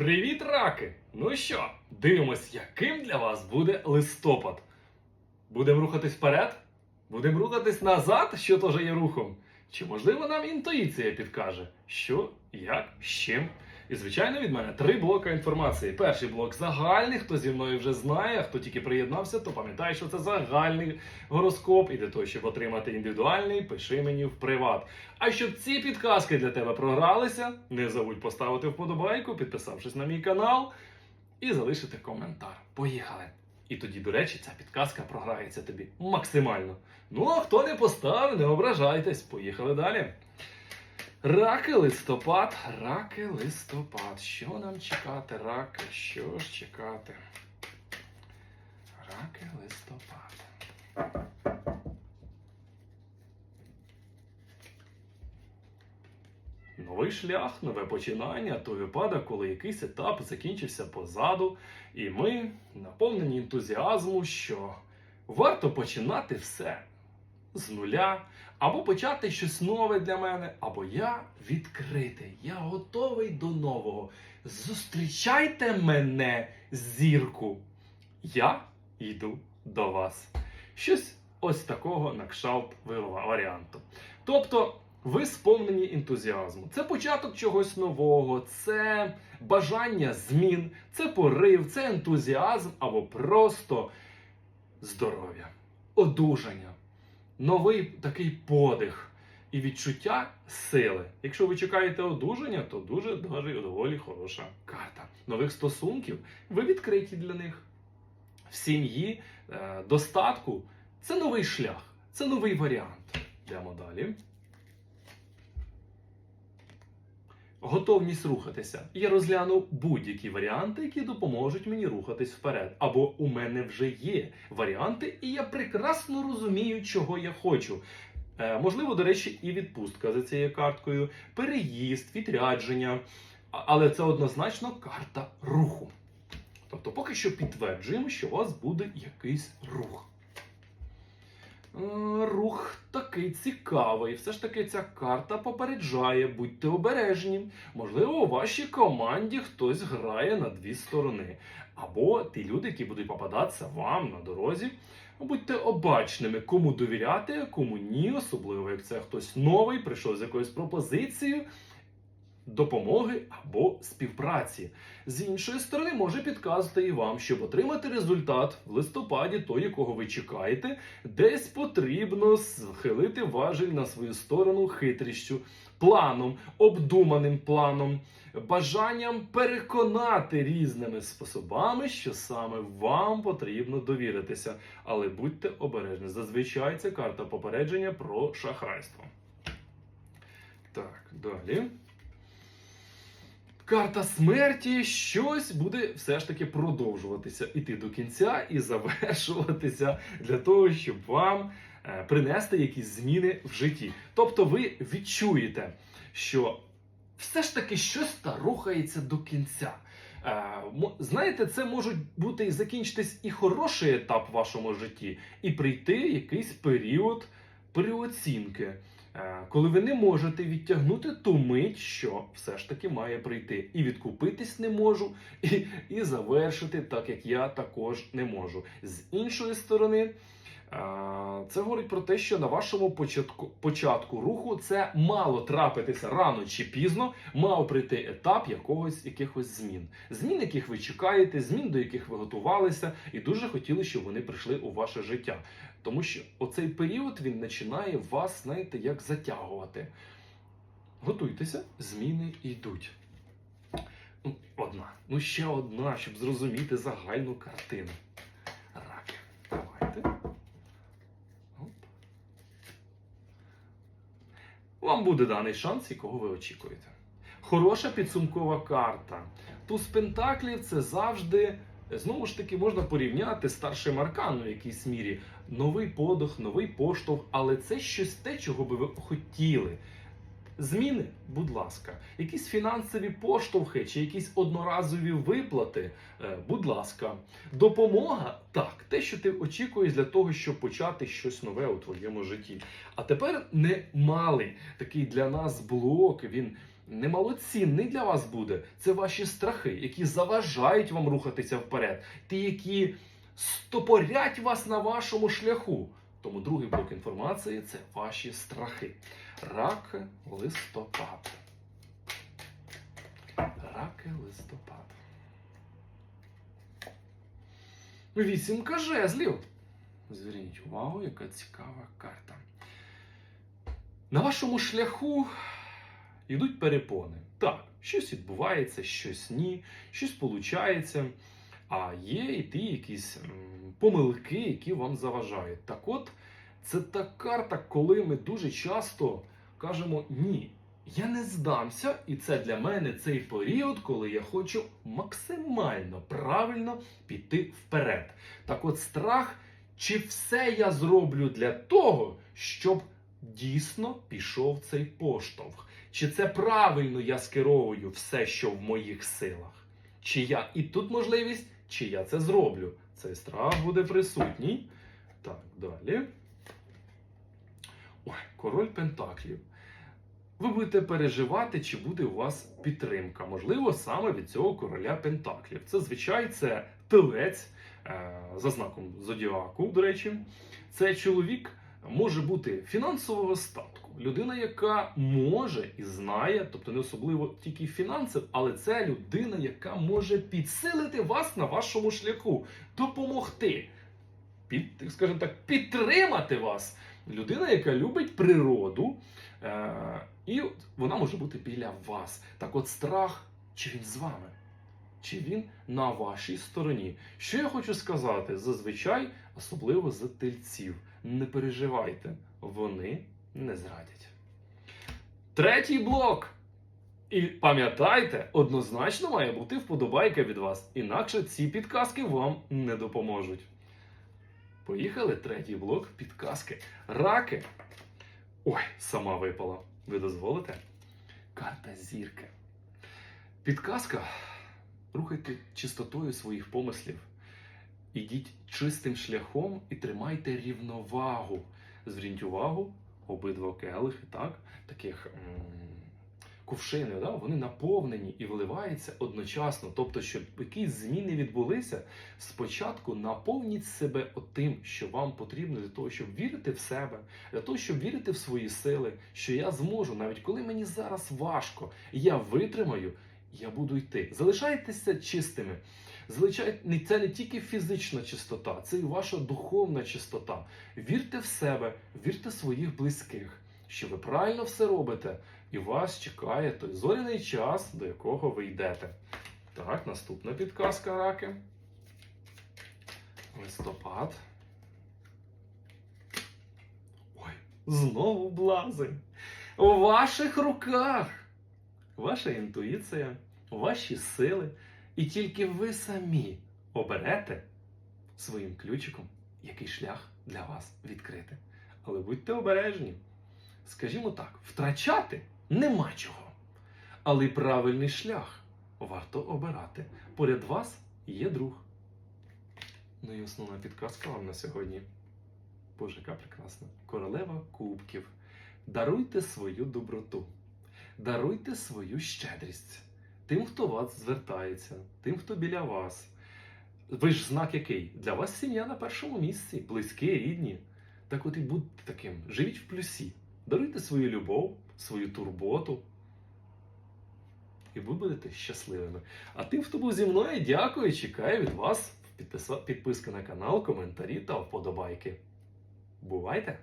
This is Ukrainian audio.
Привіт, раки! Ну що, дивимось, яким для вас буде листопад. Будемо рухатись вперед? Будемо рухатись назад, що теж є рухом. Чи можливо нам інтуїція підкаже, що, як, з чим? І, звичайно, від мене три блоки інформації. Перший блок загальний, хто зі мною вже знає, хто тільки приєднався, то пам'ятає, що це загальний гороскоп. І для того, щоб отримати індивідуальний, пиши мені в приват. А щоб ці підказки для тебе програлися, не забудь поставити вподобайку, підписавшись на мій канал, і залишити коментар. Поїхали! І тоді, до речі, ця підказка програється тобі максимально. Ну, а хто не поставив, не ображайтесь. Поїхали далі. Раки листопад, раки листопад. Що нам чекати, раки? Що ж чекати? Раки листопад. Новий шлях, нове починання, той випадок, коли якийсь етап закінчився позаду, і ми наповнені ентузіазму, що варто починати все з нуля, або почати щось нове для мене, або я відкритий, я готовий до нового. Зустрічайте мене, зірку. Я йду до вас. Щось ось такого на кшталт варіанту. Тобто. Ви сповнені ентузіазму. Це початок чогось нового, це бажання змін, це порив, це ентузіазм або просто здоров'я, одужання, новий такий подих і відчуття сили. Якщо ви чекаєте одужання, то дуже дуже доволі хороша карта. Нових стосунків ви відкриті для них. В сім'ї е, достатку це новий шлях, це новий варіант. Йдемо далі. Готовність рухатися. Я розгляну будь-які варіанти, які допоможуть мені рухатись вперед. Або у мене вже є варіанти, і я прекрасно розумію, чого я хочу. Е, можливо, до речі, і відпустка за цією карткою, переїзд, відрядження. Але це однозначно карта руху. Тобто, поки що підтверджуємо, що у вас буде якийсь рух. Е, Рух такий цікавий. Все ж таки ця карта попереджає, будьте обережні. Можливо, у вашій команді хтось грає на дві сторони. Або ті люди, які будуть попадатися вам на дорозі. Будьте обачними, кому довіряти, кому ні, особливо як це хтось новий, прийшов з якоюсь пропозицією допомоги або співпраці. З іншої сторони, може підказати і вам, щоб отримати результат в листопаді, той, якого ви чекаєте, десь потрібно схилити важіль на свою сторону хитрістю, планом, обдуманим планом, бажанням переконати різними способами, що саме вам потрібно довіритися. Але будьте обережні. Зазвичай це карта попередження про шахрайство. Так, далі. Карта смерті щось буде все ж таки продовжуватися іти до кінця і завершуватися для того, щоб вам е, принести якісь зміни в житті. Тобто ви відчуєте, що все ж таки щось та рухається до кінця. Е, знаєте, це можуть бути і закінчитись і хороший етап в вашому житті, і прийти якийсь період переоцінки. Е, коли ви не можете відтягнути ту мить, що все ж таки має прийти. І відкупитись не можу, і, і завершити, так як я також не можу. З іншої сторони, це говорить про те, що на вашому початку, початку руху це мало трапитися рано чи пізно, мав прийти етап якогось якихось змін. Змін, яких ви чекаєте, змін, до яких ви готувалися, і дуже хотіли, щоб вони прийшли у ваше життя. Тому що оцей період він починає вас, знаєте, як затягувати. Готуйтеся, зміни йдуть. Ну, одна. Ну, ще одна, щоб зрозуміти загальну картину. Вам буде даний шанс, якого ви очікуєте. Хороша підсумкова карта. Туз Пентаклів це завжди. Знову ж таки, можна порівняти з старшим арканом в якійсь мірі. Новий подих, новий поштовх, але це щось те, чого би ви хотіли. Зміни, будь ласка, якісь фінансові поштовхи чи якісь одноразові виплати, е, будь ласка, допомога так, те, що ти очікуєш для того, щоб почати щось нове у твоєму житті. А тепер немалий такий для нас блок. Він немалоцінний для вас буде. Це ваші страхи, які заважають вам рухатися вперед, ті, які стопорять вас на вашому шляху. Тому другий блок інформації це ваші страхи. Рак, листопад. Раки, листопад. Вісімка жезлів. Зверніть увагу, яка цікава карта. На вашому шляху йдуть перепони. Так, щось відбувається, щось ні, щось получається. А є і ті якісь помилки, які вам заважають. Так от, це та карта, коли ми дуже часто кажемо ні. Я не здамся, і це для мене цей період, коли я хочу максимально правильно піти вперед. Так от страх, чи все я зроблю для того, щоб дійсно пішов цей поштовх? Чи це правильно я скеровую все, що в моїх силах? Чи я і тут можливість, чи я це зроблю? Цей страх буде присутній. Так, далі. Ой, король Пентаклів. Ви будете переживати, чи буде у вас підтримка. Можливо, саме від цього короля Пентаклів. Це, звичай, це телець е, за знаком зодіаку, до речі. Це чоловік може бути фінансового статку. Людина, яка може і знає, тобто не особливо тільки фінансів, але це людина, яка може підсилити вас на вашому шляху, допомогти, під, скажімо так, підтримати вас. Людина, яка любить природу, е, і вона може бути біля вас. Так от страх, чи він з вами? Чи він на вашій стороні? Що я хочу сказати? Зазвичай, особливо за тельців, не переживайте, вони не зрадять. Третій блок. І пам'ятайте, однозначно має бути вподобайка від вас, інакше ці підказки вам не допоможуть. Поїхали, третій блок підказки. Раки. Ой, сама випала. Ви дозволите? Карта зірки. Підказка. Рухайте чистотою своїх помислів. Ідіть чистим шляхом і тримайте рівновагу. Зверніть увагу, обидва келихи, так, таких м, кувшини, да, вони наповнені і вливаються одночасно. Тобто, щоб якісь зміни відбулися, спочатку наповніть себе тим, що вам потрібно для того, щоб вірити в себе, для того, щоб вірити в свої сили, що я зможу, навіть коли мені зараз важко, я витримаю, я буду йти. Залишайтеся чистими. Залишайте це не тільки фізична чистота, це і ваша духовна чистота. Вірте в себе, вірте в своїх близьких, що ви правильно все робите, і вас чекає той зоряний час, до якого ви йдете. Так, наступна підказка раки. Листопад. Ой, знову блазень. У ваших руках. Ваша інтуїція, ваші сили. І тільки ви самі оберете своїм ключиком, який шлях для вас відкрити. Але будьте обережні. Скажімо так, втрачати нема чого. Але й правильний шлях варто обирати. Поряд вас є друг. Ну і основна підказка вам на сьогодні. Боже, яка прекрасна. Королева кубків. Даруйте свою доброту, даруйте свою щедрість тим, хто вас звертається, тим, хто біля вас. Ви ж знак який? Для вас сім'я на першому місці, близькі, рідні. Так от і будьте таким. Живіть в плюсі. Даруйте свою любов, свою турботу. І ви будете щасливими. А тим, хто був зі мною, дякую, чекаю від вас підписки на канал, коментарі та вподобайки. Бувайте!